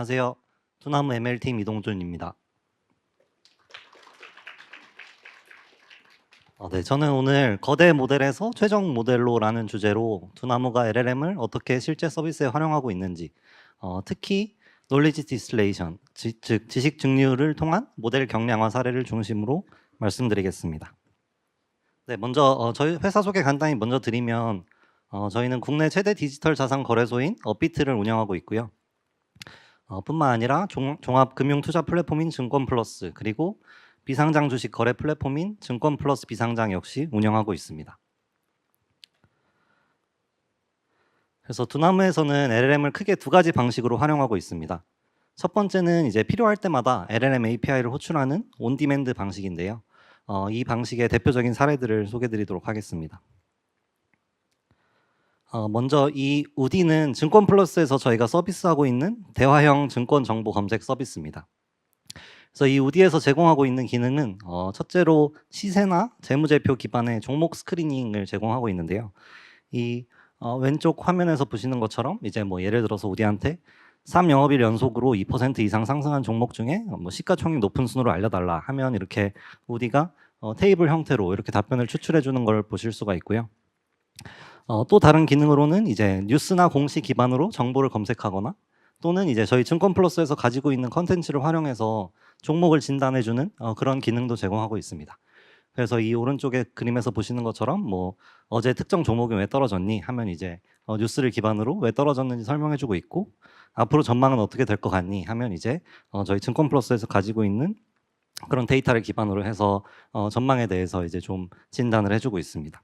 안녕하세요. 두나무 ML팀 이동준입니다. 어, 네, 저는 오늘 거대 모델에서 최종 모델로라는 주제로 두나무가 LLM을 어떻게 실제 서비스에 활용하고 있는지, 어, 특히 놀리지 디스레이션, 즉 지식 증류를 통한 모델 경량화 사례를 중심으로 말씀드리겠습니다. 네, 먼저 어, 저희 회사 소개 간단히 먼저 드리면 어, 저희는 국내 최대 디지털 자산 거래소인 업비트를 운영하고 있고요. 어, 뿐만 아니라 종, 종합 금융 투자 플랫폼인 증권 플러스 그리고 비상장 주식 거래 플랫폼인 증권 플러스 비상장 역시 운영하고 있습니다. 그래서 두나무에서는 LLM을 크게 두 가지 방식으로 활용하고 있습니다. 첫 번째는 이제 필요할 때마다 LLM API를 호출하는 온디맨드 방식인데요. 어, 이 방식의 대표적인 사례들을 소개드리도록 하겠습니다. 어, 먼저 이 우디는 증권 플러스에서 저희가 서비스하고 있는 대화형 증권 정보 검색 서비스입니다. 그래서 이 우디에서 제공하고 있는 기능은 어, 첫째로 시세나 재무제표 기반의 종목 스크리닝을 제공하고 있는데요. 이 어, 왼쪽 화면에서 보시는 것처럼 이제 뭐 예를 들어서 우디한테 3영업일 연속으로 2% 이상 상승한 종목 중에 뭐 시가총액 높은 순으로 알려달라 하면 이렇게 우디가 어, 테이블 형태로 이렇게 답변을 추출해 주는 걸 보실 수가 있고요. 어, 또 다른 기능으로는 이제 뉴스나 공시 기반으로 정보를 검색하거나 또는 이제 저희 증권 플러스에서 가지고 있는 컨텐츠를 활용해서 종목을 진단해주는 어, 그런 기능도 제공하고 있습니다. 그래서 이 오른쪽에 그림에서 보시는 것처럼 뭐 어제 특정 종목이 왜 떨어졌니 하면 이제 어, 뉴스를 기반으로 왜 떨어졌는지 설명해주고 있고 앞으로 전망은 어떻게 될 것 같니 하면 이제 어, 저희 증권 플러스에서 가지고 있는 그런 데이터를 기반으로 해서 어, 전망에 대해서 이제 좀 진단을 해주고 있습니다.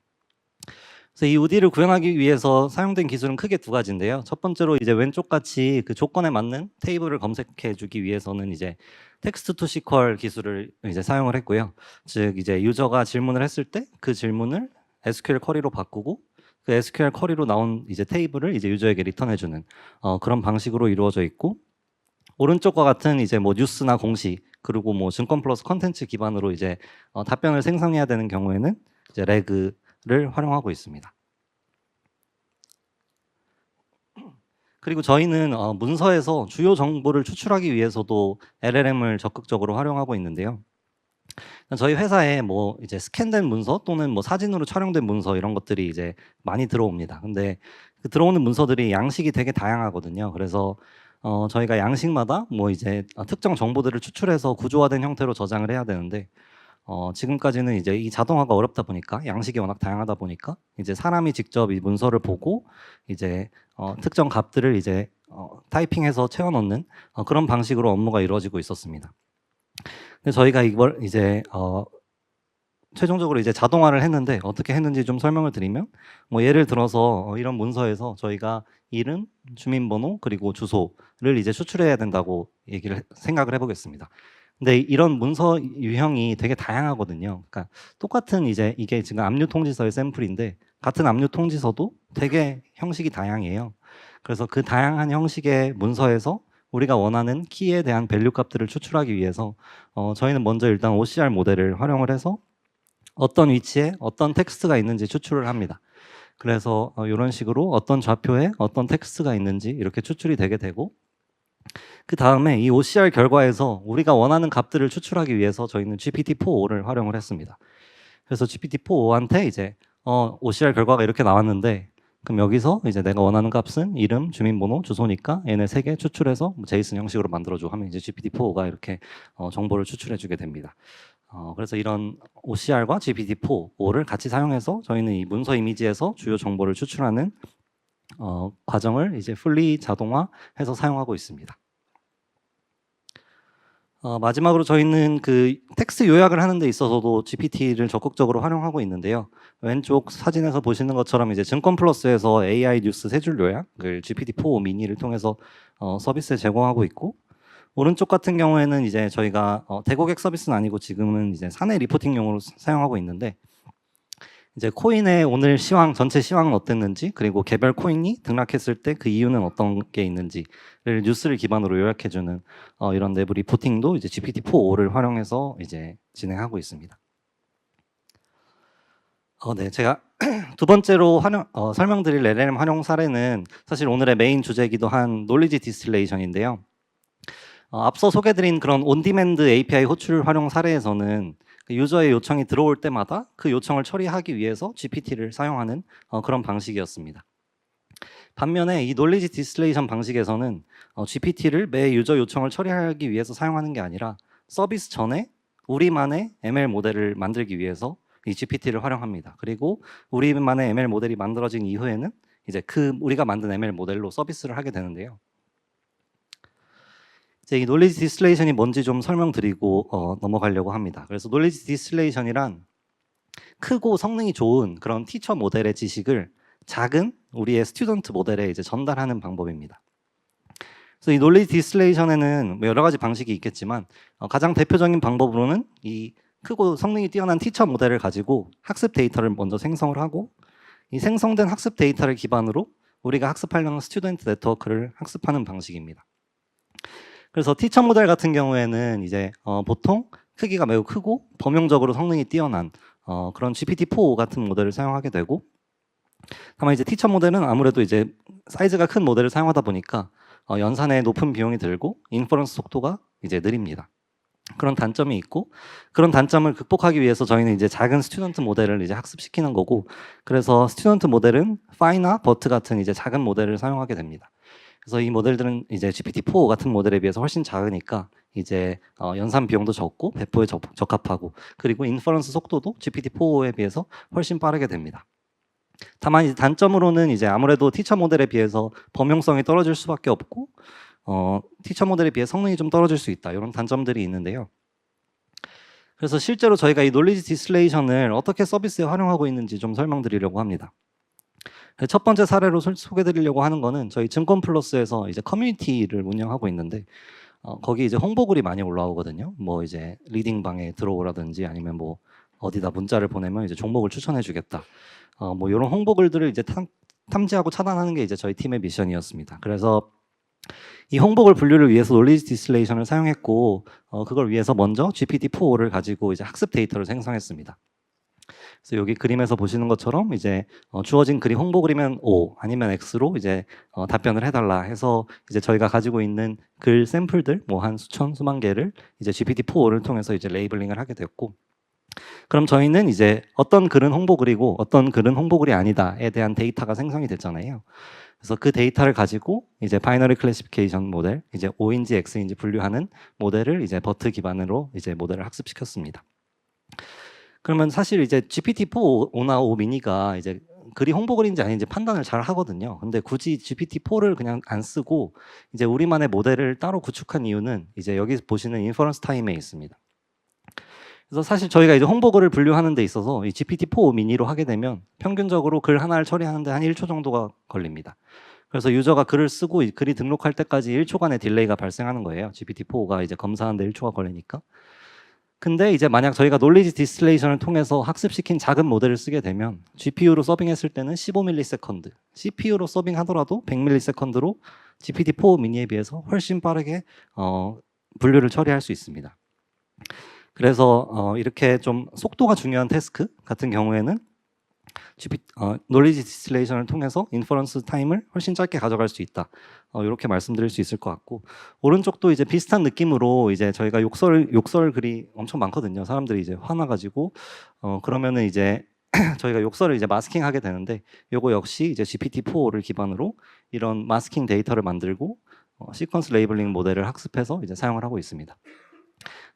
그래서 이 우디를 구현하기 위해서 사용된 기술은 크게 두 가지인데요. 첫 번째로 이제 왼쪽 같이 그 조건에 맞는 테이블을 검색해 주기 위해서는 이제 텍스트 투 시퀄 기술을 이제 사용을 했고요. 즉 이제 유저가 질문을 했을 때 그 질문을 SQL 쿼리로 바꾸고 그 SQL 쿼리로 나온 이제 테이블을 이제 유저에게 리턴해 주는 어, 그런 방식으로 이루어져 있고 오른쪽과 같은 이제 뭐 뉴스나 공시 그리고 뭐 증권 플러스 컨텐츠 기반으로 이제 어, 답변을 생성해야 되는 경우에는 이제 레그 를 활용하고 있습니다. 그리고 저희는 어, 문서에서 주요 정보를 추출하기 위해서도 LLM을 적극적으로 활용하고 있는데요. 저희 회사에 뭐 이제 스캔된 문서 또는 뭐 사진으로 촬영된 문서 이런 것들이 이제 많이 들어옵니다. 근데 그 들어오는 문서들이 양식이 되게 다양하거든요. 그래서 어, 저희가 양식마다 뭐 이제 특정 정보들을 추출해서 구조화된 형태로 저장을 해야 되는데 어, 지금까지는 이제 이 자동화가 어렵다 보니까 양식이 워낙 다양하다 보니까 이제 사람이 직접 이 문서를 보고 이제 어, 특정 값들을 이제 어, 타이핑해서 채워 넣는 어, 그런 방식으로 업무가 이루어지고 있었습니다. 근데 저희가 이걸 이제 어, 최종적으로 이제 자동화를 했는데 어떻게 했는지 좀 설명을 드리면 뭐 예를 들어서 어, 이런 문서에서 저희가 이름, 주민번호 그리고 주소를 이제 추출해야 된다고 얘기를 해- 생각을 해보겠습니다. 근데 이런 문서 유형이 되게 다양하거든요. 그러니까 똑같은 이제 이게 지금 압류 통지서의 샘플인데 같은 압류 통지서도 되게 형식이 다양해요. 그래서 그 다양한 형식의 문서에서 우리가 원하는 키에 대한 밸류 값들을 추출하기 위해서 어, 저희는 먼저 일단 OCR 모델을 활용을 해서 어떤 위치에 어떤 텍스트가 있는지 추출을 합니다. 그래서 어, 이런 식으로 어떤 좌표에 어떤 텍스트가 있는지 이렇게 추출이 되게 되고 그 다음에 이 OCR 결과에서 우리가 원하는 값들을 추출하기 위해서 저희는 GPT-4.5를 활용을 했습니다. 그래서 GPT-4.5한테 이제 어, OCR 결과가 이렇게 나왔는데 그럼 여기서 이제 내가 원하는 값은 이름, 주민번호, 주소니까 얘네 세 개 추출해서 뭐 제이슨 형식으로 만들어줘 하면 이제 GPT-4가 이렇게 어, 정보를 추출해주게 됩니다. 어, 그래서 이런 OCR과 GPT-4를 같이 사용해서 저희는 이 문서 이미지에서 주요 정보를 추출하는 어, 과정을 이제 풀리 자동화해서 사용하고 있습니다. 어, 마지막으로 저희는 그 텍스트 요약을 하는 데 있어서도 GPT를 적극적으로 활용하고 있는데요. 왼쪽 사진에서 보시는 것처럼 이제 증권 플러스에서 AI 뉴스 세 줄 요약을 GPT-4 미니를 통해서 어, 서비스 제공하고 있고 오른쪽 같은 경우에는 이제 저희가 어, 대고객 서비스는 아니고 지금은 이제 사내 리포팅용으로 사- 사용하고 있는데 이제 코인의 오늘 시황 전체 시황은 어땠는지 그리고 개별 코인이 등락했을 때 그 이유는 어떤 게 있는지를 뉴스를 기반으로 요약해주는 어, 이런 내부 리포팅도 이제 GPT-4.5를 활용해서 이제 진행하고 있습니다. 어, 네, 제가 두 번째로 활용, 어, 설명드릴 LLM 활용 사례는 사실 오늘의 메인 주제이기도 한 놀리지 디스틸레이션인데요. 어, 앞서 소개드린 그런 온디맨드 API 호출 활용 사례에서는 그 유저의 요청이 들어올 때마다 그 요청을 처리하기 위해서 GPT를 사용하는 어, 그런 방식이었습니다. 반면에 이 놀리지 디스레이션 방식에서는 어, GPT를 매 유저 요청을 처리하기 위해서 사용하는 게 아니라 서비스 전에 우리만의 ML 모델을 만들기 위해서 이 GPT를 활용합니다. 그리고 우리만의 ML 모델이 만들어진 이후에는 이제 그 우리가 만든 ML 모델로 서비스를 하게 되는데요. 이제 이 놀리지 디스레이션이 뭔지 좀 설명드리고 어, 넘어가려고 합니다. 그래서 놀리지 디스레이션이란 크고 성능이 좋은 그런 티처 모델의 지식을 작은 우리의 스튜던트 모델에 이제 전달하는 방법입니다. 그래서 이 논리 디스레이션에는 뭐 여러 가지 방식이 있겠지만 어, 가장 대표적인 방법으로는 이 크고 성능이 뛰어난 티처 모델을 가지고 학습 데이터를 먼저 생성을 하고 이 생성된 학습 데이터를 기반으로 우리가 학습하려는 스튜던트 네트워크를 학습하는 방식입니다. 그래서 티처 모델 같은 경우에는 이제 어, 보통 크기가 매우 크고 범용적으로 성능이 뛰어난 어, 그런 GPT-4 같은 모델을 사용하게 되고 다만 이제 티처 모델은 아무래도 이제 사이즈가 큰 모델을 사용하다 보니까 어, 연산에 높은 비용이 들고 인퍼런스 속도가 이제 느립니다. 그런 단점이 있고 그런 단점을 극복하기 위해서 저희는 이제 작은 스튜던트 모델을 이제 학습시키는 거고 그래서 스튜던트 모델은 파이나 버트 같은 이제 작은 모델을 사용하게 됩니다. 그래서 이 모델들은 이제 GPT-4 같은 모델에 비해서 훨씬 작으니까 이제 어, 연산 비용도 적고 배포에 적, 적합하고 그리고 인퍼런스 속도도 GPT-4에 비해서 훨씬 빠르게 됩니다. 다만 이제 단점으로는 이제 아무래도 티처 모델에 비해서 범용성이 떨어질 수밖에 없고 어, 티처 모델에 비해 성능이 좀 떨어질 수 있다 이런 단점들이 있는데요. 그래서 실제로 저희가 이 놀리지 디스레이션을 어떻게 서비스에 활용하고 있는지 좀 설명드리려고 합니다. 첫 번째 사례로 소- 소개드리려고 하는 거는 저희 증권 플러스에서 이제 커뮤니티를 운영하고 있는데 어, 거기 이제 홍보글이 많이 올라오거든요. 뭐 이제 리딩 방에 들어오라든지 아니면 뭐 어디다 문자를 보내면 이제 종목을 추천해주겠다. 어, 뭐 이런 홍보글들을 이제 탐, 탐지하고 차단하는 게 이제 저희 팀의 미션이었습니다. 그래서 이 홍보글 분류를 위해서 놀리지 디스레이션을 사용했고 어, 그걸 위해서 먼저 GPT-4를 가지고 이제 학습 데이터를 생성했습니다. 그래서 여기 그림에서 보시는 것처럼 이제 어, 주어진 글이 홍보글이면 O 아니면 X로 이제 어, 답변을 해달라 해서 이제 저희가 가지고 있는 글 샘플들 뭐 한 수천 수만 개를 이제 GPT-4를 통해서 이제 레이블링을 하게 됐고 그럼 저희는 이제 어떤 글은 홍보 글이고 어떤 글은 홍보 글이 아니다에 대한 데이터가 생성이 됐잖아요. 그래서 그 데이터를 가지고 이제 바이너리 클래시피케이션 모델, 이제 O인지 X인지 분류하는 모델을 이제 버트 기반으로 이제 모델을 학습시켰습니다. 그러면 사실 이제 GPT-4 5나 5 미니가 이제 글이 홍보 글인지 아닌지 판단을 잘 하거든요. 근데 굳이 GPT-4를 그냥 안 쓰고 이제 우리만의 모델을 따로 구축한 이유는 이제 여기 보시는 인퍼런스 타임에 있습니다. 그래서 사실 저희가 이제 홍보글을 분류하는 데 있어서 이 GPT-4 미니로 하게 되면 평균적으로 글 하나를 처리하는데 한 1초 정도가 걸립니다. 그래서 유저가 글을 쓰고 이 글이 등록할 때까지 1초간의 딜레이가 발생하는 거예요. GPT-4가 이제 검사하는데 1초가 걸리니까. 근데 이제 만약 저희가 놀리지 디스레이션을 통해서 학습시킨 작은 모델을 쓰게 되면 GPU로 서빙했을 때는 15ms, CPU로 서빙하더라도 100ms로 GPT-4 미니에 비해서 훨씬 빠르게 어, 분류를 처리할 수 있습니다. 그래서 어, 이렇게 좀 속도가 중요한 태스크 같은 경우에는 GP, 어, 놀리지 디스레이션을 통해서 인퍼런스 타임을 훨씬 짧게 가져갈 수 있다. 어, 이렇게 말씀드릴 수 있을 것 같고 오른쪽도 이제 비슷한 느낌으로 이제 저희가 욕설 욕설 글이 엄청 많거든요. 사람들이 이제 화나가지고 어, 그러면은 이제 저희가 욕설을 이제 마스킹하게 되는데 요거 역시 이제 GPT-4를 기반으로 이런 마스킹 데이터를 만들고 어, 시퀀스 레이블링 모델을 학습해서 이제 사용을 하고 있습니다.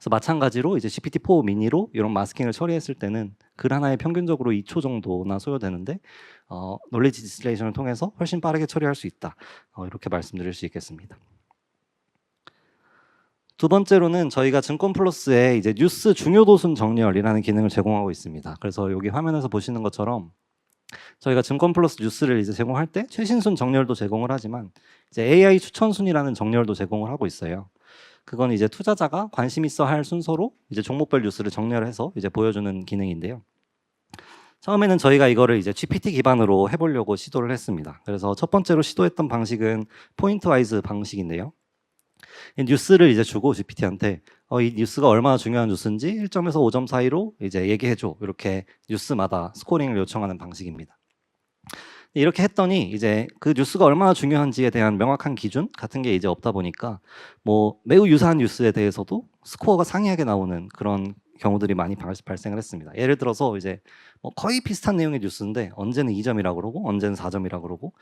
그래서 마찬가지로 이제 GPT-4 미니로 이런 마스킹을 처리했을 때는 글 하나에 평균적으로 2초 정도나 소요되는데 어, 놀리지 디스레이션을 통해서 훨씬 빠르게 처리할 수 있다. 어, 이렇게 말씀드릴 수 있겠습니다. 두 번째로는 저희가 증권 플러스에 이제 뉴스 중요 도 순 정렬이라는 기능을 제공하고 있습니다. 그래서 여기 화면에서 보시는 것처럼 저희가 증권 플러스 뉴스를 이제 제공할 때 최신순 정렬도 제공을 하지만 이제 AI 추천순이라는 정렬도 제공을 하고 있어요. 그건 이제 투자자가 관심 있어 할 순서로 이제 종목별 뉴스를 정렬 해서 이제 보여주는 기능인데요. 처음에는 저희가 이거를 이제 GPT 기반으로 해보려고 시도를 했습니다. 그래서 첫 번째로 시도했던 방식은 포인트 와이즈 방식인데요. 이 뉴스를 이제 주고 GPT한테 어, 이 뉴스가 얼마나 중요한 뉴스인지 1점에서 5점 사이로 이제 얘기해줘. 이렇게 뉴스마다 스코링을 요청하는 방식입니다. 이렇게 했더니 이제 그 뉴스가 얼마나 중요한지에 대한 명확한 기준 같은 게 이제 없다 보니까 뭐 매우 유사한 뉴스에 대해서도 스코어가 상이하게 나오는 그런 경우들이 많이 발, 발생을 했습니다. 예를 들어서 이제 뭐 거의 비슷한 내용의 뉴스인데 언제는 2점이라고 그러고 언제는 4점이라고 그러고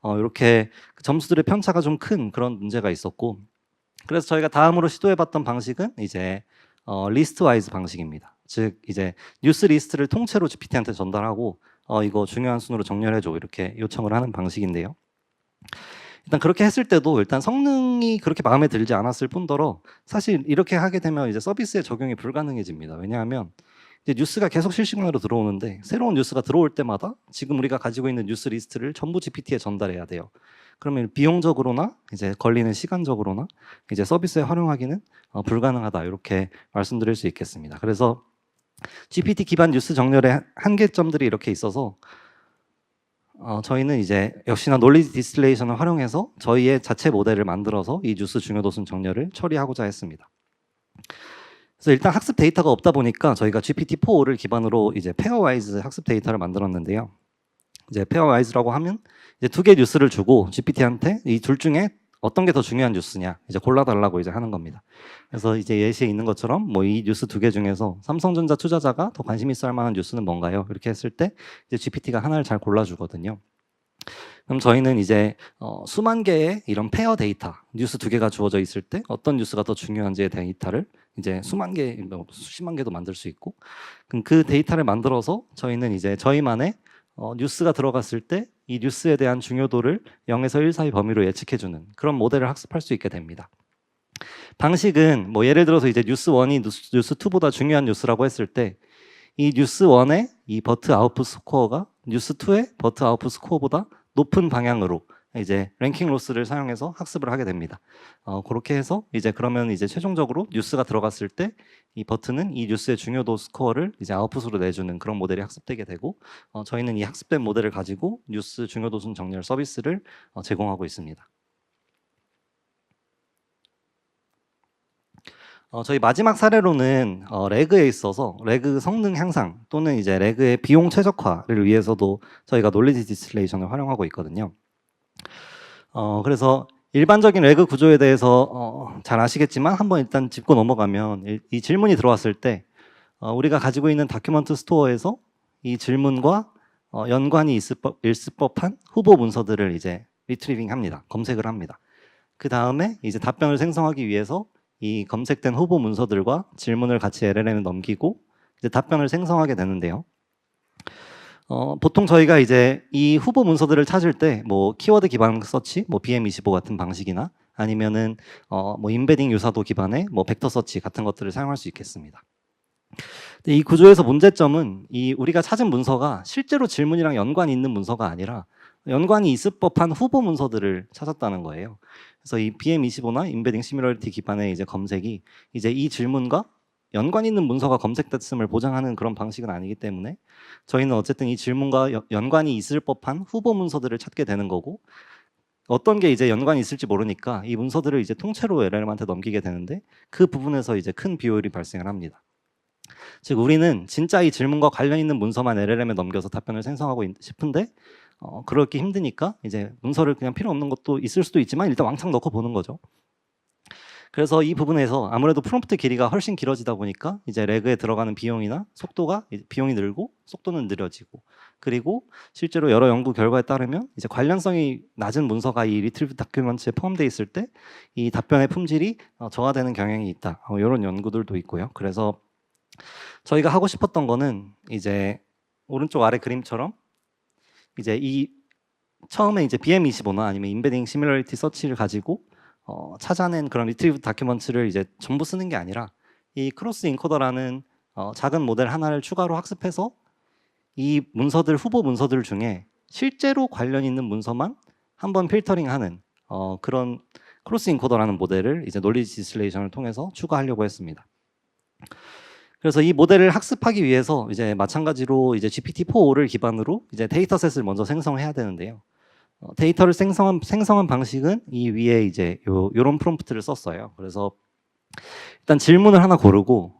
어, 이렇게 그 점수들의 편차가 좀 큰 그런 문제가 있었고 그래서 저희가 다음으로 시도해봤던 방식은 이제 어, 리스트 와이즈 방식입니다. 즉 이제 뉴스 리스트를 통째로 GPT한테 전달하고 어, 이거 중요한 순으로 정렬해줘 이렇게 요청을 하는 방식인데요. 일단 그렇게 했을 때도 일단 성능이 그렇게 마음에 들지 않았을 뿐더러 사실 이렇게 하게 되면 이제 서비스의 적용이 불가능해집니다. 왜냐하면 이제 뉴스가 계속 실시간으로 들어오는데 새로운 뉴스가 들어올 때마다 지금 우리가 가지고 있는 뉴스 리스트를 전부 GPT에 전달해야 돼요. 그러면 비용적으로나 이제 걸리는 시간적으로나 이제 서비스에 활용하기는 어, 불가능하다 이렇게 말씀드릴 수 있겠습니다. 그래서 GPT 기반 뉴스 정렬의 한계점들이 이렇게 있어서 어, 저희는 이제 역시나 논리지 디스틸레이션을 활용해서 저희의 자체 모델을 만들어서 이 뉴스 중요 도순 정렬을 처리하고자 했습니다. 그래서 일단 학습 데이터가 없다 보니까 저희가 GPT-4를 기반으로 이제 페어와이즈 학습 데이터를 만들었는데요. 이제 페어와이즈라고 하면 이제 두 개 뉴스를 주고 GPT한테 이 둘 중에 어떤 게 더 중요한 뉴스냐 이제 골라달라고 이제 하는 겁니다. 그래서 이제 예시에 있는 것처럼 뭐 이 뉴스 두 개 중에서 삼성전자 투자자가 더 관심 있어 할 만한 뉴스는 뭔가요? 이렇게 했을 때 이제 GPT가 하나를 잘 골라주거든요. 그럼 저희는 이제 어, 수만 개의 이런 페어 데이터 뉴스 두 개가 주어져 있을 때 어떤 뉴스가 더 중요한지의 데이터를 이제 수만 개, 뭐 수십만 개도 만들 수 있고 그럼 그 데이터를 만들어서 저희는 이제 저희만의 어, 뉴스가 들어갔을 때 이 뉴스에 대한 중요도를 0에서 1 사이 범위로 예측해주는 그런 모델을 학습할 수 있게 됩니다. 방식은 뭐 예를 들어서 이제 뉴스 1이 뉴스, 뉴스 2보다 중요한 뉴스라고 했을 때 이 뉴스 1의 이 버트 아웃풋 스코어가 뉴스 2의 버트 아웃풋 스코어보다 높은 방향으로 이제 랭킹 로스를 사용해서 학습을 하게 됩니다. 어, 그렇게 해서 이제 그러면 이제 최종적으로 뉴스가 들어갔을 때 이 버튼은 이 뉴스의 중요도 스코어를 이제 아웃풋으로 내주는 그런 모델이 학습되게 되고 어, 저희는 이 학습된 모델을 가지고 뉴스 중요도 순 정렬 서비스를 어, 제공하고 있습니다. 어, 저희 마지막 사례로는 어, 레그에 있어서 레그 성능 향상 또는 이제 레그의 비용 최적화를 위해서도 저희가 놀리지 디스틸레이션을 활용하고 있거든요. 어, 그래서 일반적인 레그 구조에 대해서 어, 잘 아시겠지만 한번 일단 짚고 넘어가면 이, 이 질문이 들어왔을 때 어, 우리가 가지고 있는 다큐먼트 스토어에서 이 질문과 어, 연관이 있을, 법, 있을 법한 후보 문서들을 이제 리트리빙 합니다. 검색을 합니다. 그 다음에 이제 답변을 생성하기 위해서 이 검색된 후보 문서들과 질문을 같이 LLM에 넘기고 이제 답변을 생성하게 되는데요. 어, 보통 저희가 이제 이 후보 문서들을 찾을 때 뭐 키워드 기반 서치, 뭐 BM25 같은 방식이나 아니면은 어, 뭐 인베딩 유사도 기반의 뭐 벡터 서치 같은 것들을 사용할 수 있겠습니다. 근데 이 구조에서 문제점은 이 우리가 찾은 문서가 실제로 질문이랑 연관이 있는 문서가 아니라 연관이 있을 법한 후보 문서들을 찾았다는 거예요. 그래서 이 BM25나 인베딩 시뮬러리티 기반의 이제 검색이 이제 이 질문과 연관 있는 문서가 검색됐음을 보장하는 그런 방식은 아니기 때문에 저희는 어쨌든 이 질문과 여- 연관이 있을 법한 후보 문서들을 찾게 되는 거고 어떤 게 이제 연관이 있을지 모르니까 이 문서들을 이제 통째로 LLM한테 넘기게 되는데 그 부분에서 이제 큰 비효율이 발생을 합니다. 즉 우리는 진짜 이 질문과 관련 있는 문서만 LLM에 넘겨서 답변을 생성하고 있- 싶은데 어, 그렇게 힘드니까 이제 문서를 그냥 필요 없는 것도 있을 수도 있지만 일단 왕창 넣고 보는 거죠. 그래서 이 부분에서 아무래도 프롬프트 길이가 훨씬 길어지다 보니까 이제 레그에 들어가는 비용이나 속도가 비용이 늘고 속도는 느려지고 그리고 실제로 여러 연구 결과에 따르면 이제 관련성이 낮은 문서가 이 리트리브 다큐먼트에 포함되어 있을 때 이 답변의 품질이 어, 저하되는 경향이 있다. 어, 이런 연구들도 있고요. 그래서 저희가 하고 싶었던 거는 이제 오른쪽 아래 그림처럼 이제 이 처음에 이제 BM25나 아니면 인베딩 시뮬러리티 서치를 가지고 어, 찾아낸 그런 리트리브 다큐먼트를 이제 전부 쓰는 게 아니라 이 크로스 인코더라는 어, 작은 모델 하나를 추가로 학습해서 이 문서들 후보 문서들 중에 실제로 관련 있는 문서만 한번 필터링하는 어, 그런 크로스 인코더라는 모델을 이제 논리지 디스레이션을 통해서 추가하려고 했습니다. 그래서 이 모델을 학습하기 위해서 이제 마찬가지로 이제 GPT-4를 기반으로 이제 데이터셋을 먼저 생성해야 되는데요. 어, 데이터를 생성한 생성한 방식은 이 위에 이제 요 요런 프롬프트를 썼어요. 그래서 일단 질문을 하나 고르고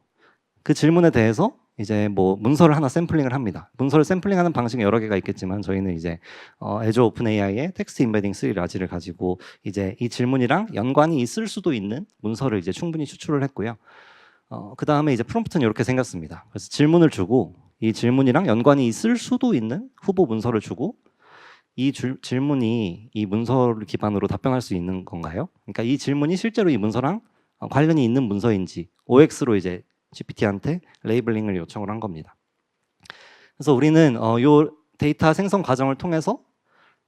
그 질문에 대해서 이제 뭐 문서를 하나 샘플링을 합니다. 문서를 샘플링하는 방식이 여러 개가 있겠지만 저희는 이제 어, Azure OpenAI의 텍스트 인베딩 3 라지를 가지고 이제 이 질문이랑 연관이 있을 수도 있는 문서를 이제 충분히 추출을 했고요. 어, 그 다음에 이제 프롬프트는 이렇게 생겼습니다. 그래서 질문을 주고 이 질문이랑 연관이 있을 수도 있는 후보 문서를 주고 이 줄- 질문이 이 문서를 기반으로 답변할 수 있는 건가요? 그러니까 이 질문이 실제로 이 문서랑 어, 관련이 있는 문서인지 OX로 이제 GPT한테 레이블링을 요청을 한 겁니다. 그래서 우리는 어, 요 데이터 생성 과정을 통해서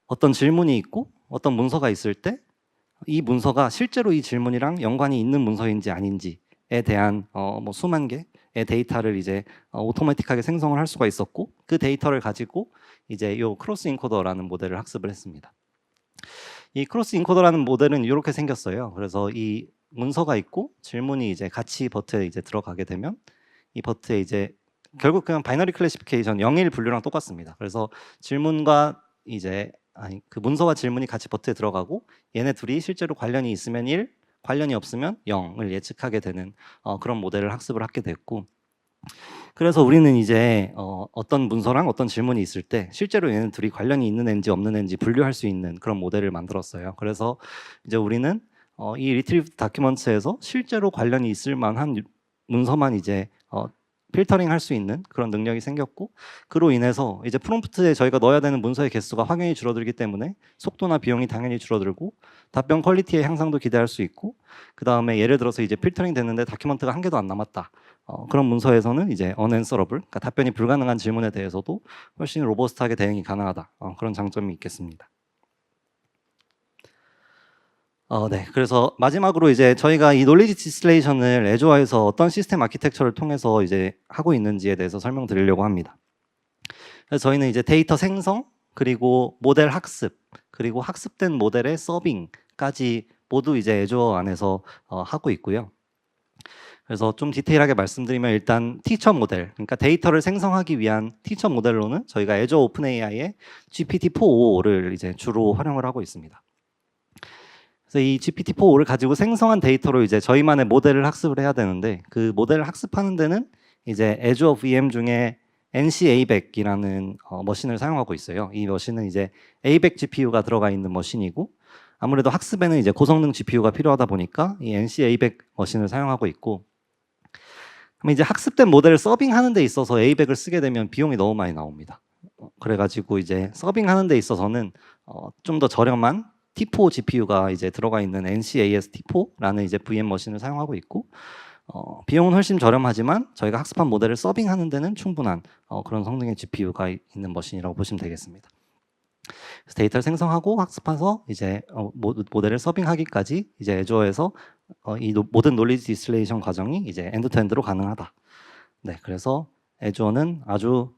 어떤 질문이 있고 어떤 문서가 있을 때 이 문서가 실제로 이 질문이랑 연관이 있는 문서인지 아닌지에 대한 어, 뭐 수만 개의 데이터를 이제 어, 오토매틱하게 생성을 할 수가 있었고 그 데이터를 가지고 이제 요 크로스 인코더라는 모델을 학습을 했습니다. 이 크로스 인코더라는 모델은 이렇게 생겼어요. 그래서 이 문서가 있고 질문이 이제 같이 버트에 이제 들어가게 되면 이 버트에 이제 결국 그냥 바이너리 클래시피케이션 0일 분류랑 똑같습니다. 그래서 질문과 이제 아니 그 문서와 질문이 같이 버트에 들어가고 얘네 둘이 실제로 관련이 있으면 1, 관련이 없으면 0을 예측하게 되는 어, 그런 모델을 학습을 하게 됐고 그래서 우리는 이제 어, 어떤 문서랑 어떤 질문이 있을 때 실제로 얘는 둘이 관련이 있는 앤지 없는 앤지 분류할 수 있는 그런 모델을 만들었어요. 그래서 이제 우리는 어, 이 리트리브 다큐먼트에서 실제로 관련이 있을 만한 유- 문서만 이제 어, 필터링 할 수 있는 그런 능력이 생겼고 그로 인해서 이제 프롬프트에 저희가 넣어야 되는 문서의 개수가 확연히 줄어들기 때문에 속도나 비용이 당연히 줄어들고 답변 퀄리티의 향상도 기대할 수 있고 그 다음에 예를 들어서 이제 필터링 됐는데 다큐먼트가 한 개도 안 남았다 어, 그런 문서에서는 이제 unanswerable 그러니까 답변이 불가능한 질문에 대해서도 훨씬 로버스트하게 대응이 가능하다 어, 그런 장점이 있겠습니다. 어, 네. 그래서 마지막으로 이제 저희가 이 놀리지 디스레이션을 애조화에서 어떤 시스템 아키텍처를 통해서 이제 하고 있는지에 대해서 설명드리려고 합니다. 그래서 저희는 이제 데이터 생성 그리고 모델 학습 그리고 학습된 모델의 서빙까지 모두 이제 애조어 안에서 어, 하고 있고요. 그래서 좀 디테일하게 말씀드리면 일단 티처 모델, 그러니까 데이터를 생성하기 위한 티처 모델로는 저희가 애저 오픈 AI의 GPT-4.5를 이제 주로 활용을 하고 있습니다. 그래서 이 GPT-4.5를 가지고 생성한 데이터로 이제 저희만의 모델을 학습을 해야 되는데 그 모델을 학습하는 데는 이제 Azure VM 중에 NC-A100이라는 어, 머신을 사용하고 있어요. 이 머신은 이제 A100 GPU가 들어가 있는 머신이고 아무래도 학습에는 이제 고성능 GPU가 필요하다 보니까 이 NC-A100 머신을 사용하고 있고 그럼 이제 학습된 모델을 서빙하는 데 있어서 A100을 쓰게 되면 비용이 너무 많이 나옵니다. 어, 그래가지고 이제 서빙하는 데 있어서는 어, 좀 더 저렴한 T4 GPU가 이제 들어가 있는 NCAS T4라는 이제 VM 머신을 사용하고 있고 어, 비용은 훨씬 저렴하지만 저희가 학습한 모델을 서빙하는 데는 충분한 어, 그런 성능의 GPU가 있는 머신이라고 보시면 되겠습니다. 데이터를 생성하고 학습해서 이제 어, 모- 모델을 서빙하기까지 이제 애조어에서 어, 이 노- 모든 놀리지 디스레이션 과정이 이제 엔드투엔드로 가능하다. 네, 그래서 애조어는 아주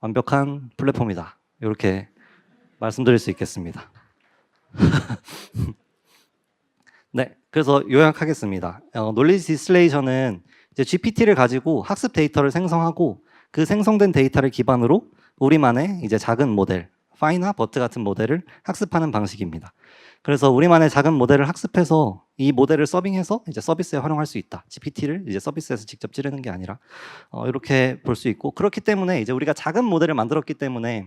완벽한 플랫폼이다. 이렇게 말씀드릴 수 있겠습니다. 네, 그래서 요약하겠습니다. 어, 놀리지 디스레이션은 이제 GPT를 가지고 학습 데이터를 생성하고 그 생성된 데이터를 기반으로 우리만의 이제 작은 모델, 파이나 버트 같은 모델을 학습하는 방식입니다. 그래서 우리만의 작은 모델을 학습해서 이 모델을 서빙해서 이제 서비스에 활용할 수 있다. GPT를 이제 서비스에서 직접 찌르는 게 아니라 어, 이렇게 볼 수 있고 그렇기 때문에 이제 우리가 작은 모델을 만들었기 때문에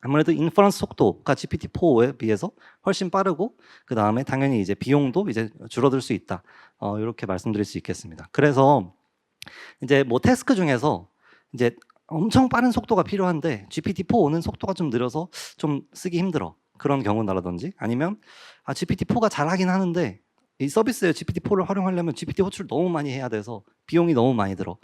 아무래도 인퍼런스 속도가 GPT-4에 비해서 훨씬 빠르고 그 다음에 당연히 이제 비용도 이제 줄어들 수 있다. 어, 이렇게 말씀드릴 수 있겠습니다. 그래서 이제 뭐 태스크 중에서 이제 엄청 빠른 속도가 필요한데 GPT-4는 속도가 좀 느려서 좀 쓰기 힘들어. 그런 경우라든지 아니면 아, GPT-4가 잘하긴 하는데 이 서비스에 GPT-4를 활용하려면 GPT 호출 너무 많이 해야 돼서 비용이 너무 많이 들어.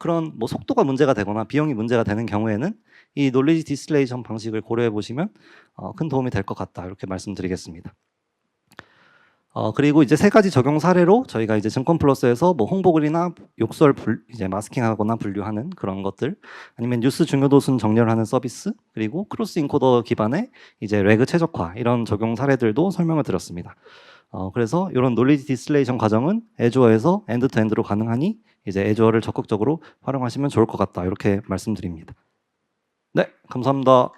그런 뭐 속도가 문제가 되거나 비용이 문제가 되는 경우에는 이 놀리지 디스레이션 방식을 고려해 보시면 어, 큰 도움이 될 것 같다 이렇게 말씀드리겠습니다. 어, 그리고 이제 세 가지 적용 사례로 저희가 이제 증권 플러스에서 뭐 홍보글이나 욕설 불, 이제 마스킹하거나 분류하는 그런 것들 아니면 뉴스 중요도 순 정렬하는 서비스 그리고 크로스 인코더 기반의 이제 레그 최적화 이런 적용 사례들도 설명을 드렸습니다. 어, 그래서 이런 놀리지 디스레이션 과정은 애조어에서 엔드 투 엔드로 가능하니 이제 애조어를 적극적으로 활용하시면 좋을 것 같다 이렇게 말씀드립니다. 네, 감사합니다.